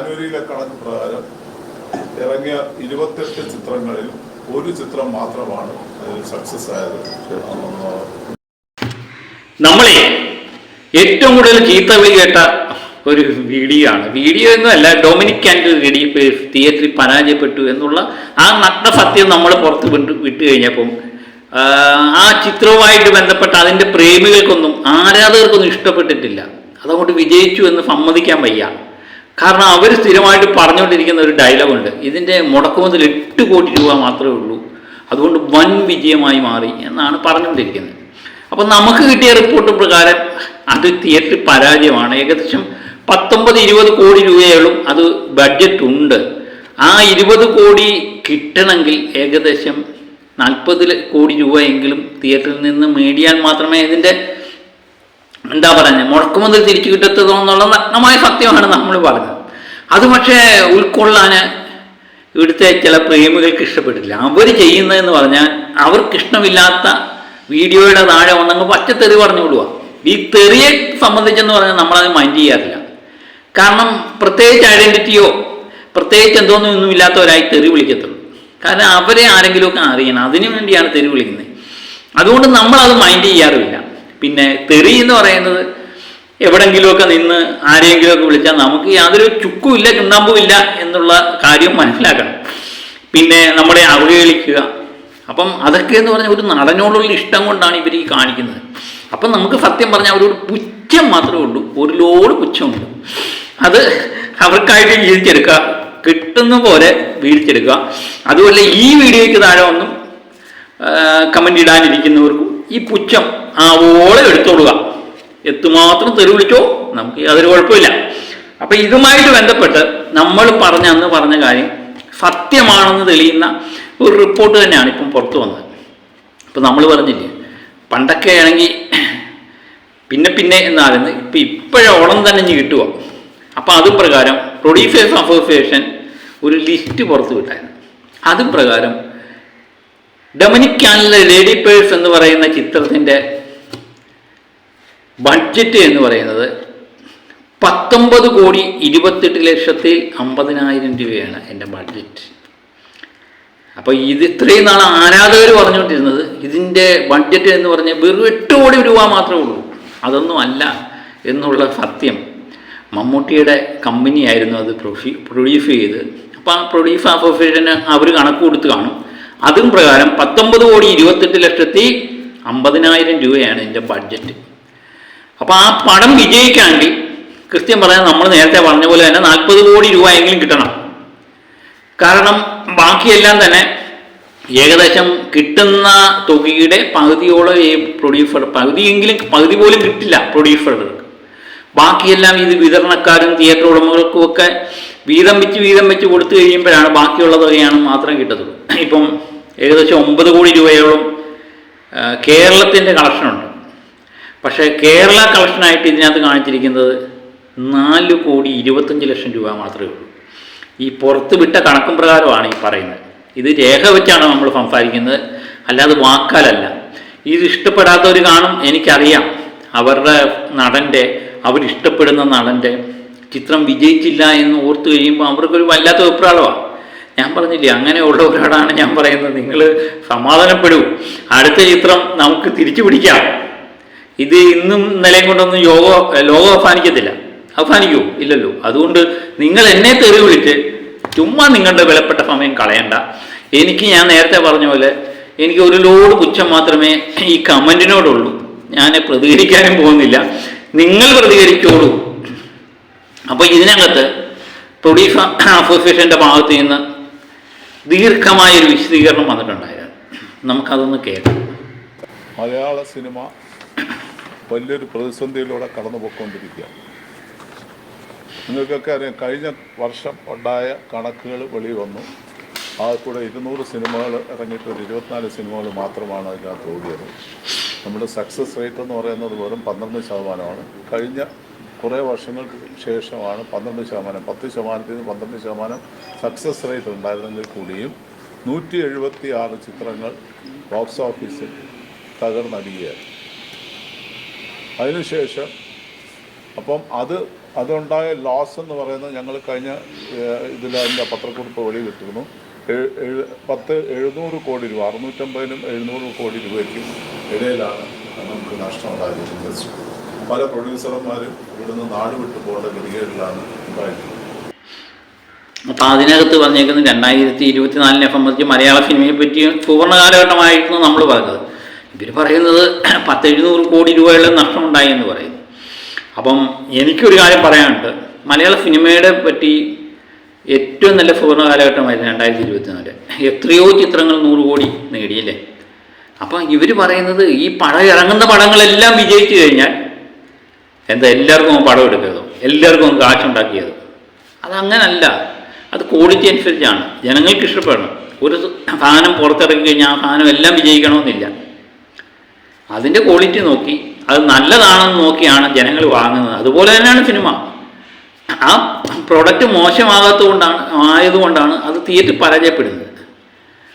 ജാനുവരിയിലെ കണക്ക് പ്രകാരം ഇറങ്ങിയ ഇരുപത്തെട്ട് ചിത്രങ്ങളിൽ ഒരു ചിത്രം മാത്രമാണ് സക്സസ് ആയത്. നമ്മളെ ഏറ്റവും കൂടുതൽ ചീത്ത വിളി കേട്ട ഒരു വീഡിയോ ആണ്. വീഡിയോ എന്നല്ല ഡൊമിനിക് ആൻഡ് റെഡി തിയേറ്ററിൽ പരാജയപ്പെട്ടു എന്നുള്ള ആ നഗ്ന സത്യം നമ്മൾ പുറത്ത് വിട്ടു കഴിഞ്ഞപ്പം ആ, ആ ചിത്രവുമായിട്ട് ബന്ധപ്പെട്ട അതിന്റെ പ്രേമികൾക്കൊന്നും ആരാധകർക്കൊന്നും ഇഷ്ടപ്പെട്ടിട്ടില്ല. അതുകൊണ്ട് വിജയിച്ചു എന്ന് സമ്മതിക്കാൻ വയ്യ. കാരണം അവർ സ്ഥിരമായിട്ട് പറഞ്ഞുകൊണ്ടിരിക്കുന്ന ഒരു ഡയലോഗുണ്ട് ഇതിന്റെ മുടക്കുമുതൽ എട്ട് കോടി രൂപ മാത്രമേ ഉള്ളൂ. അതുകൊണ്ട് വൻ വിജയമായി മാറി എന്നാണ് പറഞ്ഞുകൊണ്ടിരിക്കുന്നത്. അപ്പം നമുക്ക് കിട്ടിയ റിപ്പോർട്ട് പ്രകാരം അത് തിയേറ്റർ പരാജയമാണ്. ഏകദേശം പത്തൊമ്പത് ഇരുപത് കോടി രൂപയോളം അത് ബഡ്ജറ്റ് ഉണ്ട്. ആ ഇരുപത് കോടി കിട്ടണമെങ്കിൽ ഏകദേശം നാൽപ്പത് കോടി രൂപയെങ്കിലും തിയേറ്ററിൽ നിന്ന് മേടിയാൽ മാത്രമേ ഇതിന്റെ എന്താ പറയുന്നത് മുടക്കുമുതൽ തിരിച്ചു കിട്ടത്തതെന്നുള്ള നഗ്നമായ സത്യമാണ് നമ്മൾ പറഞ്ഞത് അത് പക്ഷേ ഉൾക്കൊള്ളാൻ ഇവിടുത്തെ ചില പ്രേമികൾക്ക് ഇഷ്ടപ്പെട്ടില്ല. അവർ ചെയ്യുന്നതെന്ന് പറഞ്ഞാൽ അവർക്ക് ഇഷ്ടമില്ലാത്ത വീഡിയോയുടെ താഴെ തെറി പറഞ്ഞു കൊടുക്കുക ഈ തെറിയെ സംബന്ധിച്ചെന്ന് പറഞ്ഞാൽ നമ്മളത് മൈൻഡ് ചെയ്യാറില്ല. കാരണം പ്രത്യേകിച്ച് ഐഡന്റിറ്റിയോ പ്രത്യേകിച്ച് എന്തോന്നും ഒന്നും ഇല്ലാത്തവരായി തെറി വിളിക്കത്തുള്ളൂ. കാരണം അവരെ ആരെങ്കിലുമൊക്കെ അറിയണം. അതിനു വേണ്ടിയാണ് തെറി വിളിക്കുന്നത്. അതുകൊണ്ട് നമ്മളത് മൈൻഡ് ചെയ്യാറുമില്ല. പിന്നെ തെറി എന്ന് പറയുന്നത് എവിടെങ്കിലുമൊക്കെ നിന്ന് ആരെങ്കിലുമൊക്കെ വിളിച്ചാൽ നമുക്ക് യാതൊരു ചുക്കും ഇല്ല ചുണ്ണാമ്പും ഇല്ല എന്നുള്ള കാര്യം മനസ്സിലാക്കണം. പിന്നെ നമ്മളെ അവഹേളിക്കുക അപ്പം അതൊക്കെ എന്ന് പറഞ്ഞാൽ ഒരു നടനോടുള്ള ഇഷ്ടം കൊണ്ടാണ് ഇവർ ഈ കാണിക്കുന്നത്. അപ്പം നമുക്ക് സത്യം പറഞ്ഞാൽ അവരോട് പുച്ഛം മാത്രമേ ഉള്ളൂ. ഒരു ലോഡ് പുച്ഛമുണ്ട്. അത് അവർക്കായിട്ട് വീഴ്ചെടുക്കുക കിട്ടുന്ന പോലെ വീഴ്ചെടുക്കുക അതുപോലെ ഈ വീഡിയോയ്ക്ക് താഴെ ഒന്നും കമന്റ് ഇടാനിരിക്കുന്നവർക്കും ഈ പുച്ഛം ആവോളം എടുത്തോടുക. എത്തുമാത്രം തെറി വിളിച്ചോ? നമുക്ക് യാതൊരു കുഴപ്പമില്ല. അപ്പൊ ഇതുമായിട്ട് ബന്ധപ്പെട്ട് നമ്മൾ പറഞ്ഞ അന്ന് പറഞ്ഞ കാര്യം സത്യമാണെന്ന് തെളിയുന്ന ഒരു റിപ്പോർട്ട് തന്നെയാണ് ഇപ്പം പുറത്തു വന്നത്. ഇപ്പം നമ്മൾ പറഞ്ഞില്ലേ പണ്ടൊക്കെ ആണെങ്കിൽ പിന്നെ പിന്നെ എന്നായിരുന്നു ഇപ്പം ഇപ്പോഴോളം തന്നെ ഇനി കിട്ടുക. അപ്പം അത് പ്രകാരം പ്രൊഡ്യൂസേഴ്സ് അസോസിയേഷൻ ഒരു ലിസ്റ്റ് പുറത്തു വിട്ടായിരുന്നു അതും പ്രകാരം ഡൊമിനിക് കാനിലെ ലേഡി പേഴ്സ് എന്ന് പറയുന്ന ചിത്രത്തിന്റെ ബഡ്ജറ്റ് എന്ന് പറയുന്നത് പത്തൊമ്പത് കോടി ഇരുപത്തെട്ട് ലക്ഷത്തി അമ്പതിനായിരം രൂപയാണ് എന്റെ ബഡ്ജറ്റ് അപ്പോൾ ഇത് ഇത്രയും നാൾ ആരാധകർ പറഞ്ഞുകൊണ്ടിരുന്നത് ഇതിന്റെ ബഡ്ജറ്റ് എന്ന് പറഞ്ഞാൽ വെറും എട്ട് കോടി രൂപ മാത്രമേ ഉള്ളൂ. അതൊന്നും അല്ല എന്നുള്ള സത്യം. മമ്മൂട്ടിയുടെ കമ്പനിയായിരുന്നു അത് പ്രൊഡ്യൂ പ്രൊഡ്യൂസ് ചെയ്ത്. അപ്പോൾ ആ പ്രൊഡ്യൂസ് അസോസിയേഷന് അവർ കണക്ക് കൊടുത്ത് കാണും. അതും പ്രകാരം പത്തൊമ്പത് കോടി ഇരുപത്തെട്ട് ലക്ഷത്തി അമ്പതിനായിരം രൂപയാണ് എന്റെ ബഡ്ജറ്റ് അപ്പോൾ ആ പണം വിജയിക്കാണ്ട് കൃത്യം പറയാൻ നമ്മൾ നേരത്തെ പറഞ്ഞ പോലെ തന്നെ നാൽപ്പത് കോടി രൂപയെങ്കിലും കിട്ടണം. കാരണം ബാക്കിയെല്ലാം തന്നെ ഏകദേശം കിട്ടുന്ന തുകയുടെ പകുതിയോളം ഈ പ്രൊഡ്യൂസർ പകുതിയെങ്കിലും പകുതി പോലും കിട്ടില്ല പ്രൊഡ്യൂസറുകൾക്ക് ബാക്കിയെല്ലാം ഇത് വിതരണക്കാരും തിയേറ്റർ ഉടമകൾക്കും ഒക്കെ വീതം വെച്ച് വീതം വെച്ച് കൊടുത്തു കഴിയുമ്പോഴാണ് ബാക്കിയുള്ള തുകയാണ് മാത്രം കിട്ടത്തുള്ളൂ. ഇപ്പം ഏകദേശം ഒമ്പത് കോടി രൂപയോളം കേരളത്തിന്റെ കളക്ഷനുണ്ട് പക്ഷേ കേരള കളക്ഷനായിട്ട് ഇതിനകത്ത് കാണിച്ചിരിക്കുന്നത് നാല് കോടി ഇരുപത്തഞ്ച് ലക്ഷം രൂപ മാത്രമേ ഉള്ളൂ. ഈ പുറത്ത് വിട്ട കണക്കും പ്രകാരമാണ് ഈ പറയുന്നത്. ഇത് രേഖ വെച്ചാണ് നമ്മൾ സംസാരിക്കുന്നത്. അല്ലാതെ വാക്കാലല്ല. ഇത് ഇഷ്ടപ്പെടാത്തവർ കാണും എനിക്കറിയാം. അവരുടെ നടന്റെ അവരിഷ്ടപ്പെടുന്ന നടന്റെ ചിത്രം വിജയിച്ചില്ല എന്ന് ഓർത്ത് കഴിയുമ്പോൾ അവർക്കൊരു വല്ലാത്ത അഭിപ്രായമാണ് ഞാൻ പറഞ്ഞില്ലേ അങ്ങനെയുള്ളവരോടാണ് ഞാൻ പറയുന്നത്. നിങ്ങൾ സമാധാനപ്പെടൂ. അടുത്ത ചിത്രം നമുക്ക് തിരിച്ചു പിടിക്കാം. ഇത് ഇന്നും നിലയും കൊണ്ടൊന്നും യോഗ ലോകം അവസാനിക്കത്തില്ല അവസാനിക്കൂ ഇല്ലല്ലോ. അതുകൊണ്ട് നിങ്ങൾ എന്നെ തെറി വിളിച്ച് ചുമ്മാ നിങ്ങളുടെ വിലപ്പെട്ട സമയം കളയണ്ട. എനിക്ക് ഞാൻ നേരത്തെ പറഞ്ഞ പോലെ എനിക്ക് ഒരു ലോഡ് പുച്ഛം മാത്രമേ ഈ കമന്റിനോടുള്ളൂ ഞാൻ പ്രതികരിക്കാനും പോകുന്നില്ല. നിങ്ങൾ പ്രതികരിച്ചോളൂ. അപ്പോൾ ഇതിനകത്ത് പ്രൊഡ്യൂസർ അസോസിയേഷന്റെ ഭാഗത്ത് നിന്ന് ദീർഘമായൊരു വിശദീകരണം വന്നിട്ടുണ്ടായിരുന്നു. നമുക്കതൊന്ന് കേൾക്കാം. മലയാള സിനിമ വലിയൊരു പ്രതിസന്ധിയിലൂടെ കടന്നു പോയിക്കൊണ്ടിരിക്കുക നിങ്ങൾക്കൊക്കെ അറിയാം കഴിഞ്ഞ വർഷം ഉണ്ടായ കണക്കുകൾ വെളി വന്നു. ആ കൂടെ ഇരുന്നൂറ് സിനിമകൾ ഇറങ്ങിയിട്ട് ഒരു ഇരുപത്തിനാല് സിനിമകൾ മാത്രമാണ് അതിനകത്ത് ഓടിയത്. നമ്മുടെ സക്സസ് റേറ്റ് എന്ന് പറയുന്നത് വെറും പന്ത്രണ്ട് ശതമാനമാണ്. കഴിഞ്ഞ കുറേ വർഷങ്ങൾക്ക് ശേഷമാണ് പന്ത്രണ്ട് ശതമാനം പത്ത് ശതമാനത്തിൽ നിന്ന് പന്ത്രണ്ട് ശതമാനം സക്സസ് റേറ്റ് ഉണ്ടായിരുന്നെങ്കിൽ കൂടിയും നൂറ്റി എഴുപത്തി ആറ് ചിത്രങ്ങൾ ബോക്സ് ഓഫീസിൽ തകർന്നടിക്കുകയായിരുന്നു അതിനുശേഷം അപ്പം അത് അതുണ്ടായ ലോസ് എന്ന് പറയുന്നത് ഞങ്ങൾ കഴിഞ്ഞ ഇതിൽ അതിന്റെ പത്രക്കുറിപ്പ് എഴു- എഴു- പത്ത് എഴുന്നൂറ് കോടി രൂപ അറുന്നൂറ്റമ്പതിനും എഴുന്നൂറ് കോടി രൂപയ്ക്കും ഇടയിലാണ് നമുക്ക് നഷ്ടമുണ്ടായത്. പല പ്രൊഡ്യൂസർമാരും ഇവിടുന്ന് നാട് വിട്ടു പോകേണ്ട ഗതികേടിലാണ് ഉണ്ടായിട്ടുള്ളത് അപ്പം അതിനകത്ത് പറഞ്ഞേക്കുന്നത് രണ്ടായിരത്തി ഇരുപത്തിനാലിനെ സംബന്ധിച്ച് മലയാള സിനിമയെ പറ്റി സുവർണ കാലഘട്ടമായിരുന്നു നമ്മൾ പറഞ്ഞത്. ഇവർ പറയുന്നത് പത്തെഴുന്നൂറ് കോടി രൂപയുള്ള നഷ്ടമുണ്ടായി എന്ന് പറയുന്നു. അപ്പം എനിക്കൊരു കാര്യം പറയാനുണ്ട്. മലയാള സിനിമയുടെ പറ്റി ഏറ്റവും നല്ല സുവർണ കാലഘട്ടമായിരുന്നു രണ്ടായിരത്തി ഇരുപത്തിനാല്. എത്രയോ ചിത്രങ്ങൾ നൂറ് കോടി നേടിയല്ലേ അപ്പം ഇവർ പറയുന്നത് ഈ പടം ഇറങ്ങുന്ന പടങ്ങളെല്ലാം വിജയിച്ചു കഴിഞ്ഞാൽ എന്താ എല്ലാവർക്കും പടം എടുക്കുന്നതും എല്ലാവർക്കും കാശുണ്ടാക്കിയത് അതങ്ങനല്ല അത് ക്വാളിറ്റി അനുസരിച്ചാണ്. ജനങ്ങൾക്ക് ഇഷ്ടപ്പെടണം. ഒരു സാധനം പുറത്തിറങ്ങി കഴിഞ്ഞാൽ ആ സാധനം എല്ലാം വിജയിക്കണമെന്നില്ല. അതിന്റെ ക്വാളിറ്റി നോക്കി. അത് നല്ലതാണെന്ന് നോക്കിയാണ് ജനങ്ങൾ വാങ്ങുന്നത്. അതുപോലെ തന്നെയാണ് സിനിമ ആ പ്രൊഡക്റ്റ് മോശമാകാത്തത് കൊണ്ടാണ് ആയതുകൊണ്ടാണ് അത് തിയേറ്റർ പരാജയപ്പെടുന്നത്.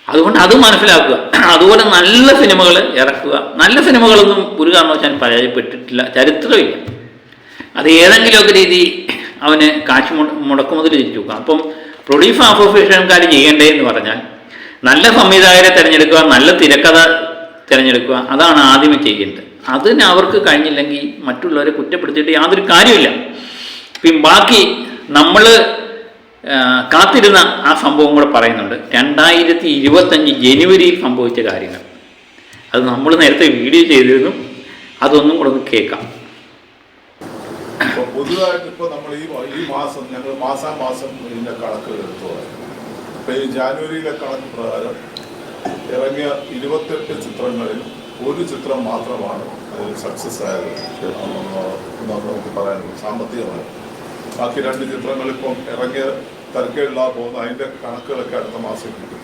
അതുകൊണ്ട് അത് മനസ്സിലാക്കുക. അതുപോലെ നല്ല സിനിമകൾ ഇറക്കുക. നല്ല സിനിമകളൊന്നും ഒരു കാരണവശാലും പരാജയപ്പെട്ടിട്ടില്ല. ചരിത്രമില്ല. അത് ഏതെങ്കിലുമൊക്കെ രീതി അവന് കാശ് മുട- മുടക്കുമുതൽ തിരിച്ചു വെക്കാം അപ്പം പ്രൊഡ്യൂസ് അസോസിയേഷൻകാർ ചെയ്യേണ്ടേ എന്ന് പറഞ്ഞാൽ നല്ല സംവിധായകരെ തിരഞ്ഞെടുക്കുക നല്ല തിരക്കഥ തിരഞ്ഞെടുക്കുക അതാണ് ആദ്യമേ ചെയ്യേണ്ടത്. അതിന് അവർക്ക് കഴിഞ്ഞില്ലെങ്കിൽ മറ്റുള്ളവരെ കുറ്റപ്പെടുത്തിയിട്ട് യാതൊരു കാര്യമില്ല പിന്നെ ബാക്കി നമ്മൾ കാത്തിരുന്ന ആ സംഭവം കൂടെ പറയുന്നുണ്ട്. രണ്ടായിരത്തി ഇരുപത്തഞ്ച് ജനുവരിയിൽ സംഭവിച്ച കാര്യങ്ങൾ. അത് നമ്മൾ നേരത്തെ വീഡിയോ ചെയ്തിരുന്നു. അതൊന്നും കൂടെ ഒന്ന് കേൾക്കാം. അപ്പോൾ പുതുതായിട്ട് ഇപ്പോൾ നമ്മൾ ഈ ഈ മാസം ഞങ്ങൾ മാസാമാസം ഇതിന്റെ കണക്ക് എടുത്തു അപ്പോൾ ഈ ജാനുവരിയിലെ കണക്ക് പ്രകാരം ഇറങ്ങിയ ഇരുപത്തെട്ട് ചിത്രങ്ങളിൽ ഒരു ചിത്രം മാത്രമാണ് അതിൽ സക്സസ് ആയത്. നമുക്ക് പറയാനുള്ളത് സാമ്പത്തികമായി. ബാക്കി രണ്ട് ചിത്രങ്ങൾ ഇപ്പം ഇറങ്ങിയ തരക്കേടില്ലാതെ പോകുന്ന അതിന്റെ കണക്കുകളൊക്കെ അടുത്ത മാസം കിട്ടും.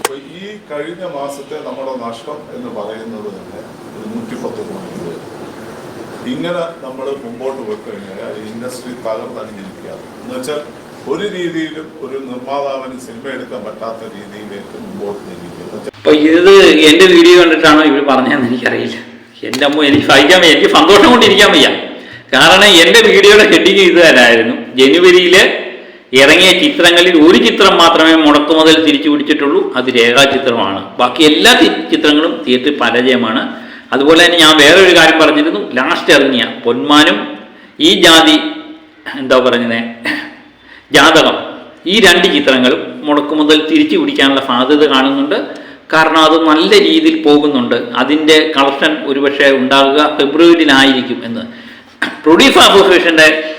അപ്പോൾ ഈ കഴിഞ്ഞ മാസത്തെ നമ്മുടെ നഷ്ടം എന്ന് പറയുന്നത് തന്നെ ഒരു നൂറ്റിപ്പത്ത് കോടി രൂപ. ഇങ്ങനെ നമ്മൾ മുമ്പോട്ട് പോയി കഴിഞ്ഞാൽ ഇൻഡസ്ട്രി തകർന്നടിഞ്ഞിരിക്കുകയാണ് എന്ന് വെച്ചാൽ ഒരു രീതിയിലും ഒരു നിർമ്മാതാവിന് സിനിമ എടുക്കാൻ പറ്റാത്ത രീതിയിലേക്ക് മുമ്പോട്ട് ഇത് എന്റെ വീഡിയോ കണ്ടിട്ടാണോ ഇവർ പറഞ്ഞതെന്ന് എനിക്കറിയില്ല. എന്റെ അമ്മ എനിക്ക് സഹിക്കാൻ വയ്യ. എനിക്ക് സന്തോഷം കൊണ്ടിരിക്കാൻ വയ്യ. കാരണം എന്റെ വീഡിയോയുടെ ഹെഡിങ് ഇത് തന്നെയായിരുന്നു. ജനുവരിയിൽ ഇറങ്ങിയ ചിത്രങ്ങളിൽ ഒരു ചിത്രം മാത്രമേ മുടക്കുമുതൽ തിരിച്ചു പിടിച്ചിട്ടുള്ളൂ. അത് രേഖാചിത്രമാണ്. ബാക്കി എല്ലാ ചിത്രങ്ങളും തിയേറ്ററിൽ പരാജയമാണ്. അതുപോലെ തന്നെ ഞാൻ വേറൊരു കാര്യം പറഞ്ഞിരുന്നു. ലാസ്റ്റ് ഇറങ്ങിയ പൊന്മാനും ഈ ജാതി എന്താ പറഞ്ഞത്? ജാതകം. ഈ രണ്ട് ചിത്രങ്ങളും മുടക്കുമുതൽ തിരിച്ചു പിടിക്കാനുള്ള സാധ്യത കാണുന്നുണ്ട്. കാരണം അത് നല്ല രീതിയിൽ പോകുന്നുണ്ട്. അതിന്റെ കളക്ഷൻ ഒരുപക്ഷെ ഉണ്ടാകുക ഫെബ്രുവരിയിലായിരിക്കും എന്ന്. പ്രൊഡ്യൂസർ അസോസിയേഷന്റെ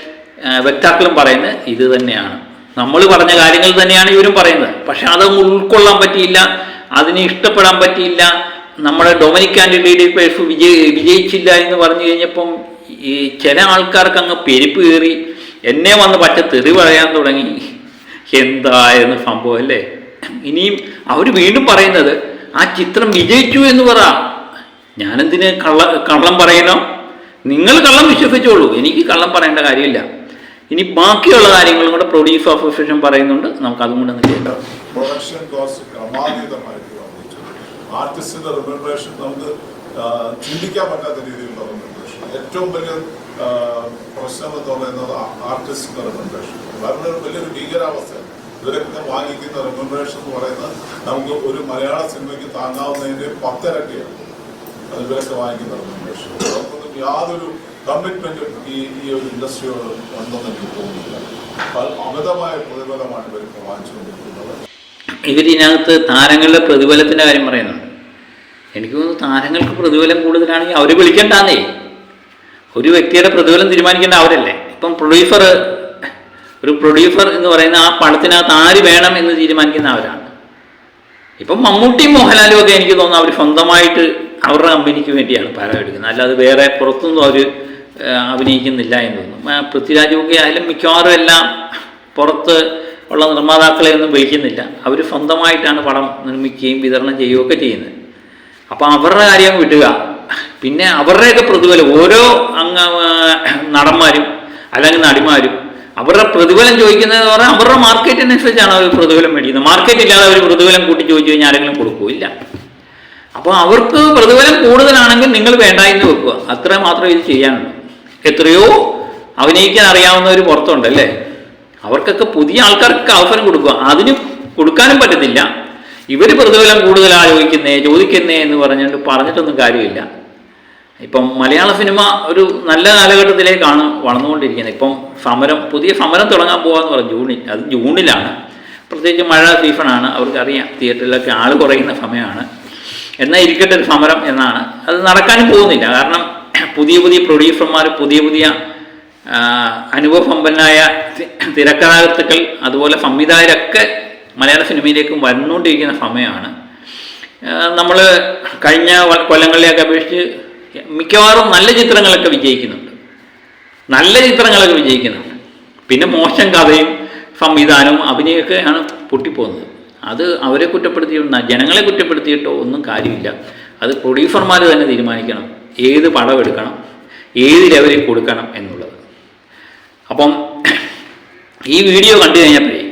വ്യക്താക്കളും പറയുന്നത് ഇത് തന്നെയാണ്. നമ്മൾ പറഞ്ഞ കാര്യങ്ങൾ തന്നെയാണ് ഇവരും പറയുന്നത്. പക്ഷെ അത് ഉൾക്കൊള്ളാൻ പറ്റിയില്ല. അതിനെ ഇഷ്ടപ്പെടാൻ പറ്റിയില്ല. നമ്മുടെ ഡൊമിനിക് ആൻഡ് ലീഡേഴ്സ് വിജയ വിജയിച്ചില്ല എന്ന് പറഞ്ഞു കഴിഞ്ഞപ്പം ഈ ചില ആൾക്കാർക്ക് അങ്ങ് പെരുപ്പ് കയറി എന്നെ വന്ന് പറ്റ തെറി പറയാൻ തുടങ്ങി. എന്തായിരുന്നു സംഭവം അല്ലേ? ഇനിയും അവർ വീണ്ടും പറയുന്നത് ആ ചിത്രം വിജയിച്ചു എന്ന് പറ. ഞാനെന്തിന് കള്ള കള്ളം പറയണോ? നിങ്ങൾ കള്ളം വിശ്വസിച്ചോളൂ. എനിക്ക് കള്ളം പറയേണ്ട കാര്യമില്ല. ഇനി ബാക്കിയുള്ള കാര്യങ്ങളും കൂടെ പ്രൊഡ്യൂസ് അസോസിയേഷൻ പറയുന്നുണ്ട്. നമുക്ക് അതും കൂടെ ഒന്ന് ആർട്ടിസ്റ്റിന്റെ റിമൻറേഷൻ നമുക്ക് ചിന്തിക്കാൻ പറ്റാത്ത രീതിയിലുള്ള റിമൻറേഷൻ ഏറ്റവും വലിയ പ്രശ്നം എന്ന് പറയുന്നത് ആർട്ടിസ്റ്റിന്റെ റിമൻറേഷൻ വളരെ വലിയൊരു ഭീകരാവസ്ഥയാണ്. ഇവരൊക്കെ വാങ്ങിക്കുന്ന റിമൻറേഷൻ എന്ന് പറയുന്നത് നമുക്ക് ഒരു മലയാള സിനിമയ്ക്ക് താങ്ങാവുന്നതിന്റെ പത്തിരട്ടിയാണ്. അത് ഇവരൊക്കെ വാങ്ങിക്കുന്ന റിമൻറേഷൻ അവർക്കൊന്നും യാതൊരു കമ്മിറ്റ്മെന്റും ഈ ഈ ഒരു ഇൻഡസ്ട്രിയോട് ഉണ്ടെന്ന് എനിക്ക് തോന്നുന്നില്ല. അമിതമായ പ്രതിഫലമാണ് ഇവരൊക്കെ വാങ്ങിച്ചുകൊണ്ടിരിക്കുന്നത്. ഇവരിനകത്ത് താരങ്ങളുടെ പ്രതിഫലത്തിന്റെ കാര്യം പറയുന്നുണ്ട്. എനിക്ക് തോന്നുന്നു താരങ്ങൾക്ക് പ്രതിഫലം കൂടുതലാണെങ്കിൽ അവർ വിളിക്കണ്ടാന്നേ. ഒരു വ്യക്തിയുടെ പ്രതിഫലം തീരുമാനിക്കേണ്ട അവരല്ലേ. ഇപ്പം പ്രൊഡ്യൂസർ ഒരു പ്രൊഡ്യൂസർ എന്ന് പറയുന്ന ആ പണത്തിനകത്ത് ആര് വേണം എന്ന് തീരുമാനിക്കുന്ന അവരാണ്. ഇപ്പം മമ്മൂട്ടിയും മോഹൻലാലും ഒക്കെ എനിക്ക് തോന്നുന്നു അവർ സ്വന്തമായിട്ട് അവരുടെ കമ്പനിക്ക് വേണ്ടിയാണ് പരം എടുക്കുന്നത്. അല്ലാതെ വേറെ പുറത്തൊന്നും അവർ അഭിനയിക്കുന്നില്ല എന്ന് തോന്നുന്നു. പൃഥ്വിരാജ് ഒക്കെ ആയാലും മിക്കവാറും എല്ലാം പുറത്ത് ഉള്ള നിർമ്മാതാക്കളെ ഒന്നും വിളിക്കുന്നില്ല. അവർ സ്വന്തമായിട്ടാണ് പടം നിർമ്മിക്കുകയും വിതരണം ചെയ്യുകയൊക്കെ ചെയ്യുന്നത്. അപ്പോൾ അവരുടെ കാര്യം വിടുക പിന്നെ അവരുടെയൊക്കെ പ്രതിഫലം ഓരോ അംഗ നടന്മാരും അല്ലെങ്കിൽ നടിമാരും അവരുടെ പ്രതിഫലം ചോദിക്കുന്നതെന്ന് പറഞ്ഞാൽ അവരുടെ മാർക്കറ്റിനനുസരിച്ചാണ് അവർ പ്രതിഫലം മേടിക്കുന്നത്. മാർക്കറ്റ് ഇല്ലാതെ അവർ പ്രതിഫലം കൂട്ടി ചോദിച്ചു കഴിഞ്ഞാൽ ആരെങ്കിലും കൊടുക്കുമോ അപ്പോൾ അവർക്ക് പ്രതിഫലം കൂടുതലാണെങ്കിൽ നിങ്ങൾ വേണ്ട എന്ന് വെക്കുക. അത്ര മാത്രമേ ഇത് ചെയ്യാനുള്ളൂ. എത്രയോ അഭിനയിക്കാൻ അറിയാവുന്നവർ പുറത്തുണ്ടല്ലേ അവർക്കൊക്കെ പുതിയ ആൾക്കാർക്ക് അവസരം കൊടുക്കുക. അതിന് കൊടുക്കാനും പറ്റത്തില്ല. ഇവർ പ്രതിഫലം കൂടുതൽ ആലോചിക്കുന്നേ ചോദിക്കുന്നേ എന്ന് പറഞ്ഞുകൊണ്ട് പറഞ്ഞിട്ടൊന്നും കാര്യമില്ല. ഇപ്പം മലയാള സിനിമ ഒരു നല്ല കാലഘട്ടത്തിലേക്കാണ് വളർന്നുകൊണ്ടിരിക്കുന്നത്. ഇപ്പം സമരം പുതിയ സമരം തുടങ്ങാൻ പോകാന്ന് പറഞ്ഞു ജൂണിൽ അത് ജൂണിലാണ്. പ്രത്യേകിച്ച് മഴ സീസണാണ്. അവർക്കറിയാം തിയേറ്ററിലൊക്കെ ആൾ കുറയുന്ന സമയമാണ്. എന്നാൽ ഇരിക്കട്ടെ ഒരു സമരം എന്നാണ്. അത് നടക്കാനും പോകുന്നില്ല. കാരണം പുതിയ പുതിയ പ്രൊഡ്യൂസർമാർ പുതിയ പുതിയ തി- തിരക്കഥാകൃത്തുക്കൾ അതുപോലെ സംവിധായകരൊക്കെ മലയാള സിനിമയിലേക്ക് വന്നുകൊണ്ടിരിക്കുന്ന സമയമാണ്. നമ്മൾ കഴിഞ്ഞ കൊല്ലങ്ങളിലേക്ക് അപേക്ഷിച്ച് മിക്കവാറും നല്ല ചിത്രങ്ങളൊക്കെ വിജയിക്കുന്നുണ്ട്. നല്ല ചിത്രങ്ങളൊക്കെ വിജയിക്കുന്നുണ്ട്. പിന്നെ മോശം കഥയും സംവിധാനവും അഭിനയമൊക്കെയാണ് പൊട്ടിപ്പോകുന്നത്. അത് അവരെ കുറ്റപ്പെടുത്തിയോ ജനങ്ങളെ കുറ്റപ്പെടുത്തിയിട്ടോ ഒന്നും കാര്യമില്ല. അത് പ്രൊഡ്യൂസർമാർ തന്നെ തീരുമാനിക്കണം. ഏത് പടം എടുക്കണം ഏത് ലെവലിൽ കൊടുക്കണം എന്നുള്ളത്. അപ്പം ഈ വീഡിയോ കണ്ടു കഴിഞ്ഞപ്പോഴേ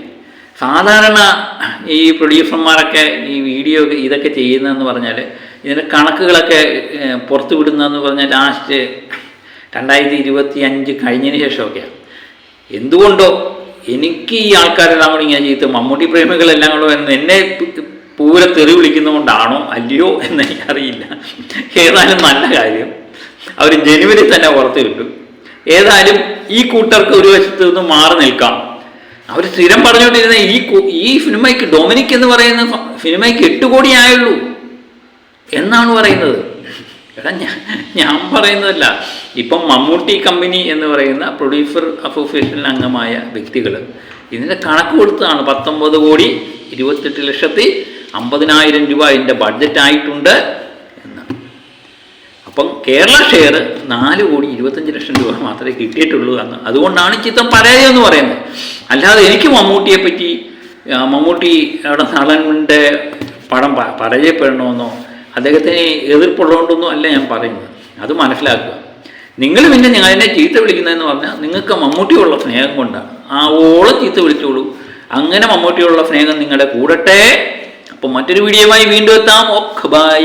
സാധാരണ ഈ പ്രൊഡ്യൂസർമാരൊക്കെ ഈ വീഡിയോ ഇതൊക്കെ ചെയ്യുന്നതെന്ന് പറഞ്ഞാൽ ഇതിന്റെ കണക്കുകളൊക്കെ പുറത്തു വിടുന്നതെന്ന് പറഞ്ഞാൽ ലാസ്റ്റ് രണ്ടായിരത്തി ഇരുപത്തി അഞ്ച് കഴിഞ്ഞതിന് ശേഷമൊക്കെയാണ്. എന്തുകൊണ്ടോ എനിക്ക് ഈ ആൾക്കാരെല്ലാം കൂടി ഇങ്ങനെ ചെയ്ത് മമ്മൂട്ടി പ്രേമികളെല്ലാം കൂടെ എന്നെ പൂര തെറി വിളിക്കുന്നതുകൊണ്ടാണോ അല്ലയോ എന്ന് എനിക്കറിയില്ല. ഏതായാലും നല്ല കാര്യം. അവർ ജനുവരി തന്നെ പുറത്തു കിട്ടും ഏതായാലും ഈ കൂട്ടർക്ക് ഒരു വശത്ത് നിന്ന് മാറി നിൽക്കാം. അവർ സ്ഥിരം പറഞ്ഞുകൊണ്ടിരുന്ന ഈ ഈ സിനിമയ്ക്ക് ഡൊമിനിക് എന്ന് പറയുന്ന സിനിമയ്ക്ക് എട്ട് കോടി ആയുള്ളൂ. എന്നാണ് പറയുന്നത്? എടാ ഞാൻ ഞാൻ പറയുന്നതല്ല. ഇപ്പം മമ്മൂട്ടി കമ്പനി എന്ന് പറയുന്ന പ്രൊഡ്യൂസർ അസോസിയേഷനിൽ അംഗമായ വ്യക്തികൾ ഇതിന്റെ കണക്ക് കൊടുത്തതാണ്. പത്തൊമ്പത് കോടി ഇരുപത്തെട്ട് ലക്ഷത്തി അമ്പതിനായിരം രൂപ ഇതിന്റെ ബഡ്ജറ്റ് ആയിട്ടുണ്ട് അപ്പം കേരള ഷെയർ നാല് കോടി ഇരുപത്തഞ്ച് ലക്ഷം രൂപ മാത്രമേ കിട്ടിയിട്ടുള്ളൂ എന്ന്. അതുകൊണ്ടാണ് ചിത്രം പരാജയം എന്ന് പറയുന്നത്. അല്ലാതെ എനിക്ക് മമ്മൂട്ടിയെ പറ്റി മമ്മൂട്ടി അവിടെ നടന്റെ പടം പരാജയപ്പെടണമെന്നോ അദ്ദേഹത്തിന് എതിർപ്പുള്ളതുകൊണ്ടൊന്നും അല്ല ഞാൻ പറയുന്നത്. അത് മനസ്സിലാക്കുക. നിങ്ങൾ പിന്നെ ഞാൻ എന്നെ ചീത്ത വിളിക്കുന്നതെന്ന് പറഞ്ഞാൽ നിങ്ങൾക്ക് മമ്മൂട്ടിയുള്ള സ്നേഹം കൊണ്ടാണ്. ആ ഓളം ചീത്ത വിളിച്ചോളൂ. അങ്ങനെ മമ്മൂട്ടിയുള്ള സ്നേഹം നിങ്ങളുടെ കൂടട്ടെ. അപ്പം മറ്റൊരു വീഡിയോ ആയി വീണ്ടും എത്താം. Okay bye